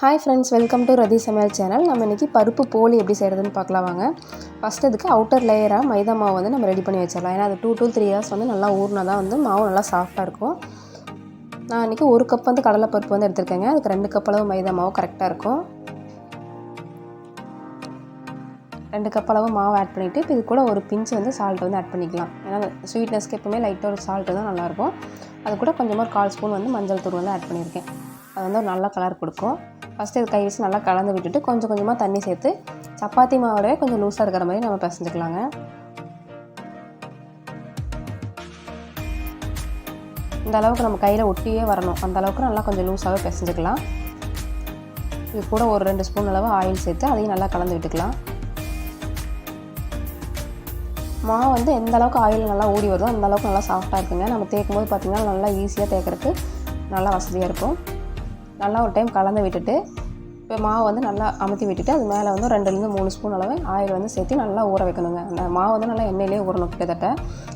Hi friends welcome to ரதி சமையல் channel நம்ம இன்றைக்கி பருப்பு போலி எப்படி செய்கிறதுன்னு பார்க்கலாம் வாங்க. ஃபஸ்ட் இதுக்கு அவுட்டர் லேயராக மைதா மாவு வந்து நம்ம ரெடி பண்ணி வச்சிடலாம். ஏன்னா அது டூ டூ த்ரீ ஹவர்ஸ் வந்து நல்லா ஊறினா தான் வந்து மாவு நல்லா சாஃப்டாக இருக்கும். நான் இன்றைக்கி ஒரு கப் வந்து கடலைப்பருப்பு வந்து எடுத்திருக்கேங்க. அதுக்கு ரெண்டு கப் அளவு மைதா மாவு கரெக்டாக இருக்கும். ரெண்டு கப் அளவு மாவு ஆட் பண்ணிவிட்டு இப்போ இது கூட ஒரு பிஞ்சு வந்து சால்ட் வந்து ஆட் பண்ணிக்கலாம். ஏன்னா ஸ்வீட்னஸ்க்கு எப்பவுமே லைட்டாக ஒரு சால்ட் தான் நல்லாயிருக்கும் அது கூட கொஞ்சமாக ஒரு கால் ஸ்பூன் வந்து மஞ்சள் தூள் வந்து ஆட் பண்ணியிருக்கேன். அது வந்து ஒரு நல்ல கலர் கொடுக்கும். ஃபஸ்ட்டு இது கை வச்சு நல்லா கலந்து விட்டுட்டு கொஞ்சம் கொஞ்சமாக தண்ணி சேர்த்து சப்பாத்தி மாவோடவே கொஞ்சம் லூஸாக இருக்கிற மாதிரி நம்ம பிசைஞ்சுக்கலாங்க. இந்த அளவுக்கு நம்ம கையில் ஒட்டியே வரணும். அந்த அளவுக்கு நல்லா கொஞ்சம் லூஸாகவே பிசைஞ்சுக்கலாம். இது கூட ஒரு ரெண்டு ஸ்பூன் அளவு ஆயில் சேர்த்து அதையும் நல்லா கலந்து விட்டுக்கலாம். மாவு வந்து எந்த அளவுக்கு ஆயில் நல்லா ஊடி வருதோ அந்த அளவுக்கு நல்லா சாஃப்டாக இருக்குங்க. நம்ம தேய்க்கும் போது பார்த்திங்கன்னா நல்லா ஈஸியாக தேய்க்கிறதுக்கு நல்லா வசதியாக இருக்கும். நல்லா ஒரு டைம் கலந்து விட்டுட்டு இப்போ மாவு வந்து நல்லா அமுத்தி விட்டுட்டு அது மேலே வந்து ரெண்டுலேருந்து மூணு ஸ்பூன் அளவு ஆயில் வந்து சேர்த்து நல்லா ஊற வைக்கணுங்க. அந்த மாவு வந்து நல்லா எண்ணெயிலே ஊறணும் கிட்டத்தட்ட.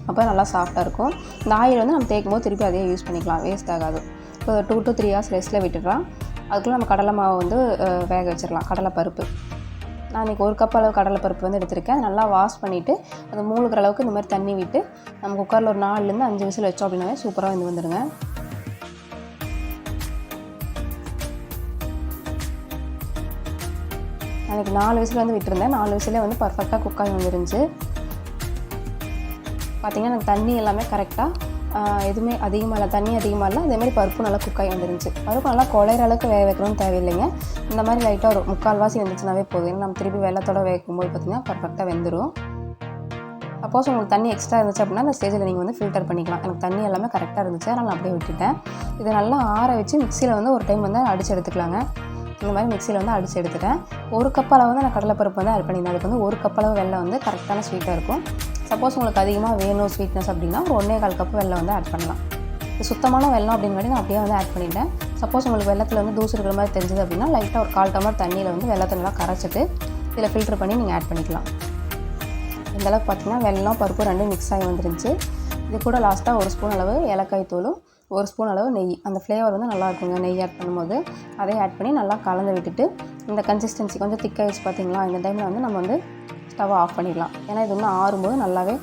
அப்போ நல்லா சாஃப்டாக இருக்கும். இந்த ஆயில் வந்து நம்ம தேய்க்கும் போது திருப்பி அதே யூஸ் பண்ணிக்கலாம். வேஸ்ட் ஆகாது. இப்போ டூ டு த்ரீ ஹவர்ஸ் ரெஸ்ட்டில் விட்டுடலாம். அதுக்குள்ளே நம்ம கடலை மாவு வந்து வேக வச்சிடலாம். கடலை பருப்பு. நான் இன்றைக்கி ஒரு கப் அளவு கடலை பருப்பு வந்து எடுத்திருக்கேன். நல்லா வாஷ் பண்ணிவிட்டு அது மூழ்கிற அளவுக்கு இந்த மாதிரி தண்ணி விட்டு நம்ம குக்கரில் ஒரு நாலுலேருந்து அஞ்சு விசில் வச்சோம் அப்படின்னாவே சூப்பராக வந்து வந்துடுங்க. எனக்கு நாலு வயசில் வந்து விட்டுருந்தேன். நாலு வயசுலேயே வந்து பர்ஃபெக்டாக குக் ஆகி வந்துருந்துச்சு. பார்த்திங்கன்னா எனக்கு தண்ணி எல்லாமே கரெக்டாக எதுவுமே அதிகமாக இல்லை. தண்ணி அதிகமாக இல்லை. அதேமாதிரி பருப்பு நல்லா குக் ஆகி வந்துருந்துச்சு. பருப்பு நல்லா குழையிற அளவுக்கு வேக வைக்கணும்னு தேவையில்லைங்க. இந்த மாதிரி லைட்டாக ஒரு முக்கால்வாசி வந்துச்சுனாவே போதும். ஏன்னா நம்ம திருப்பி வெள்ளத்தோட வேகும்போது பார்த்திங்கன்னா பர்ஃபெக்டாக வெந்துடும் சப்போஸ் உங்களுக்கு தண்ணி எக்ஸ்ட்ரா இருந்துச்சு அப்படின்னா அந்த ஸ்டேஜில் நீங்கள் வந்து ஃபில்டர் பண்ணிக்கலாம். எனக்கு தண்ணி எல்லாமே கரெக்டாக இருந்துச்சு. அதனால் நான் அப்படியே விட்டுட்டேன். இதை நல்லா ஆற வச்சு மிக்சியில் வந்து ஒரு டைம் வந்து அடித்து எடுத்துக்கலாங்க. இந்த மாதிரி மிக்சியில் வந்து அடித்து எடுத்துட்டேன். ஒரு கப் அளவு வந்து நான் கடலைப்பருப்பு வந்து ஆட் பண்ணியிருந்தேன். அதுக்கு வந்து ஒரு கப் அளவு வெள்ளம் வந்து கரெக்டான ஸ்வீட்டாக இருக்கும். சப்போஸ் உங்களுக்கு அதிகமாக வேணும் ஸ்வீட்னஸ் அப்படின்னா ஒரு ஒன்றே கால் கப் வெள்ளம் வந்து ஆட் பண்ணலாம். இது சுத்தமான வெள்ளம் அப்படின்னு நான் அப்படியே வந்து ஆட் பண்ணிட்டேன். சப்போஸ் உங்களுக்கு வெள்ளத்தில் வந்து தூசு இருக்கிற மாதிரி தெரிஞ்சது அப்படின்னா லைட்டாக ஒரு கால் டம்ளர் தண்ணியில் வந்து வெள்ளத்தை நல்லா கரைச்சிட்டு இதில் ஃபில்டர் பண்ணி நீங்கள் ஆட் பண்ணிக்கலாம். இந்தளவுக்கு பார்த்தீங்கன்னா வெள்ளம் பருப்பு ரெண்டும் மிக்ஸ் ஆகி வந்துருந்துச்சு. இது கூட லாஸ்ட்டாக ஒரு ஸ்பூன் அளவு ஏலக்காய் தூளும் ஒரு ஸ்பூன் அளவு நெய். அந்த ஃப்ளேவர் வந்து நல்லா இருக்குங்க. நெய் ஆட் பண்ணும்போது அதையும் ஆட் பண்ணி நல்லா கலந்து விட்டுட்டு இந்த கன்சிஸ்டன்சி கொஞ்சம் திக்காயிடுச்சு பார்த்தீங்களா இந்த டைமில் வந்து நம்ம வந்து ஸ்டவ் ஆஃப் பண்ணிடலாம். ஏன்னா இது இன்னும் ஆறும்போது நல்லாவே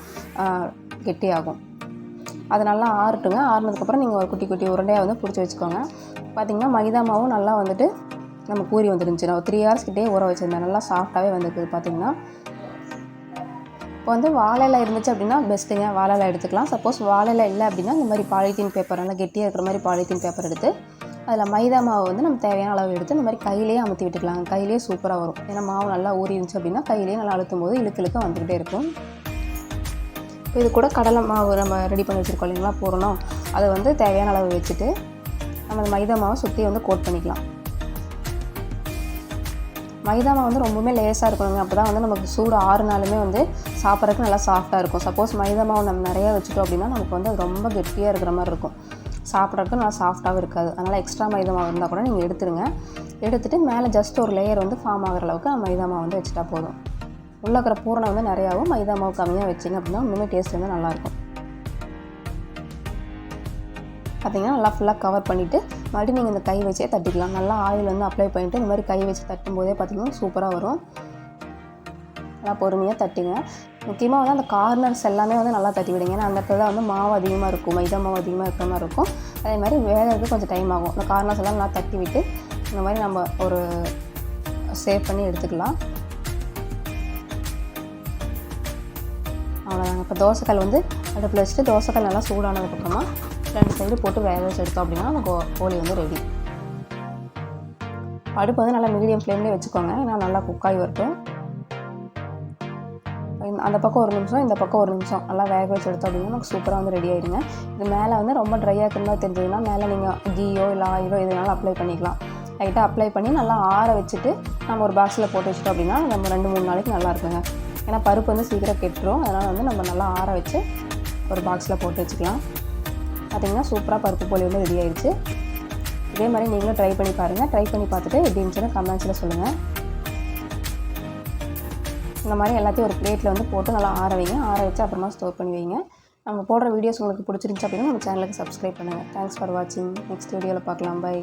கெட்டியாகும். அது நல்லா ஆறட்டுங்க. ஆறுனதுக்கப்புறம் நீங்கள் ஒரு குட்டி குட்டி உருண்டையாக வந்து பிடிச்சி வச்சுக்கோங்க. பார்த்திங்கன்னா மைதா மாவும் நல்லா வந்துட்டு நம்ம கூறி வந்துருந்துச்சு நான் த்ரீ ஹவர்ஸ் கிட்டே ஊற வச்சுருந்தேன் நல்லா சாஃப்டாகவே வந்துருக்குது பார்த்திங்கன்னா இப்போ வந்து வாழையில் இருந்துச்சு அப்படின்னா பெஸ்ட்டுங்க வாழையில் எடுத்துக்கலாம். சப்போஸ் வாழையில் இல்லை அப்படின்னா இந்த மாதிரி பாலித்தீன் பேப்பர் நல்லா கெட்டியாக இருக்கிற மாதிரி பாலித்தீன் பேப்பர் எடுத்து அதில் மைதா மாவு வந்து நம்ம தேவையான அளவு எடுத்து இந்த மாதிரி கையிலேயே அமுத்தி விட்டுக்கலாம். கையிலேயே சூப்பராக வரும். ஏன்னா மாவு நல்லா ஊறி இருந்துச்சு அப்படின்னா கையிலேயே நல்லா அழுத்தும் போது இழுக்கு இழுக்க வந்துக்கிட்டே இருக்கும். இப்போ இது கூட கடலை மாவு நம்ம ரெடி பண்ணி வச்சுருக்கோம் இல்லைங்களா? போடணும். அதை வந்து தேவையான அளவு வச்சுட்டு நம்ம மைதா மாவை சுற்றி வந்து கோட் பண்ணிக்கலாம். மைதா மாவு வந்து ரொம்பவுமே லேஸாக இருக்கணுங்க. அப்போ தான் வந்து நமக்கு சூடு ஆறு நாளுமே வந்து சாப்பிட்றதுக்கு நல்லா சாஃப்டாக இருக்கும். சப்போஸ் மைதா மாவு நம்ம நிறையா வச்சுட்டோம் அப்படின்னா நமக்கு வந்து அது ரொம்ப கெட்டியாக இருக்கிற மாதிரி இருக்கும். சாப்பிட்றதுக்கு நல்லா சாஃப்டாகவும் இருக்காது. அதனால் எக்ஸ்ட்ரா மைதா மாவு இருந்தால் கூட நீங்கள் எடுத்துருங்க. எடுத்துகிட்டு மேலே ஜஸ்ட் ஒரு லேயர் வந்து ஃபார்ம் ஆகிற அளவுக்கு மைதா மாவு வந்து வச்சுட்டா போதும். உள்ளே இருக்கிற பூரணம் வந்து நிறையாவும் மைதா மாவு கம்மியாக வச்சிங்க அப்படின்னா இன்னுமே டேஸ்ட் வந்து நல்லாயிருக்கும் பார்த்திங்கன்னா நல்லா ஃபுல்லாக கவர் பண்ணிவிட்டு மறுபடியும் நீங்கள் இந்த கை வச்சே தட்டிக்கலாம். நல்லா ஆயில் வந்து அப்ளை பண்ணிவிட்டு இந்த மாதிரி கை வச்சு தட்டும் போதே பார்த்திங்கன்னா சூப்பராக வரும். நல்லா பொறுமையாக தட்டுங்க. முக்கியமாக வந்து அந்த கார்னர்ஸ் எல்லாமே வந்து நல்லா தட்டி விடுங்க. ஏன்னா அந்த இடத்துல வந்து மாவு அதிகமாக இருக்கும் மைதா மாவு அதிகமாக இருக்கிற மாதிரி இருக்கும். அதே மாதிரி வேகிறதுக்கு கொஞ்சம் டைம் ஆகும். அந்த கார்னர்ஸ் எல்லாம் நல்லா தட்டி விட்டு இந்த மாதிரி நம்ம ஒரு சேவ் பண்ணி எடுத்துக்கலாம். அவ்வளோதாங்க இப்போ தோசைக்கல் வந்து அடுப்பில் வச்சுட்டு தோசைக்கல் நல்லா சூடானதுக்கப்புறமா ரெண்டு சைடு போட்டு வேக வச்சு எடுத்தோம் அப்படின்னா நம்ம கோழி வந்து ரெடி அடுப்பு வந்து நல்லா மீடியம் ஃப்ளேம்லேயே வச்சுக்கோங்க. ஏன்னா நல்லா குக்காகி வரட்டும். அந்த பக்கம் ஒரு நிமிஷம் இந்த பக்கம் ஒரு நிமிஷம். நல்லா வேக வச்சு எடுத்தோம் அப்படின்னா நமக்கு சூப்பராக வந்து ரெடி ஆயிடுங்க. இது மேலே வந்து ரொம்ப ட்ரையாக இருக்கிற தெரிஞ்சதுன்னா மேலே நீங்கள் கீயோ இல்லை ஆயிலோ எதுனாலும் அப்ளை பண்ணிக்கலாம். லைட்டாக அப்ளை பண்ணி நல்லா ஆற வச்சுட்டு நம்ம ஒரு பாக்ஸில் போட்டு வச்சிட்டோம் அப்படின்னா நம்ம ரெண்டு மூணு நாளைக்கு நல்லா இருக்குங்க. ஏன்னா பருப்பு வந்து சீக்கிரம் கெட்டுரும். அதனால் வந்து நம்ம நல்லா ஆற வச்சு ஒரு பாக்ஸில் போட்டு வச்சுக்கலாம். பார்த்திங்கன்னா சூப்பராக பருப்பு போலி வந்து ரெடி ஆயிடுச்சு. இதே மாதிரி நீங்களும் ட்ரை பண்ணி பாருங்கள் ட்ரை பண்ணி பார்த்துட்டு எப்படி இருந்துச்சுன்னு கமெண்ட்ஸில் சொல்லுங்கள் இந்த மாதிரி எல்லாத்தையும் ஒரு பிளேட்டில் வந்து போட்டு நல்லா ஆற வைங்க. ஆற வச்சு அப்புறமா ஸ்டோர் பண்ணி வைங்க. நம்ம போடுற வீடியோஸ் உங்களுக்கு பிடிச்சிருந்துச்சு அப்படின்னா நம்ம சேனலுக்கு சப்ஸ்கிரைப் பண்ணுங்கள் தேங்க்ஸ் ஃபார் வாட்சிங் நெக்ஸ்ட் வீடியோவில் பார்க்கலாம். பை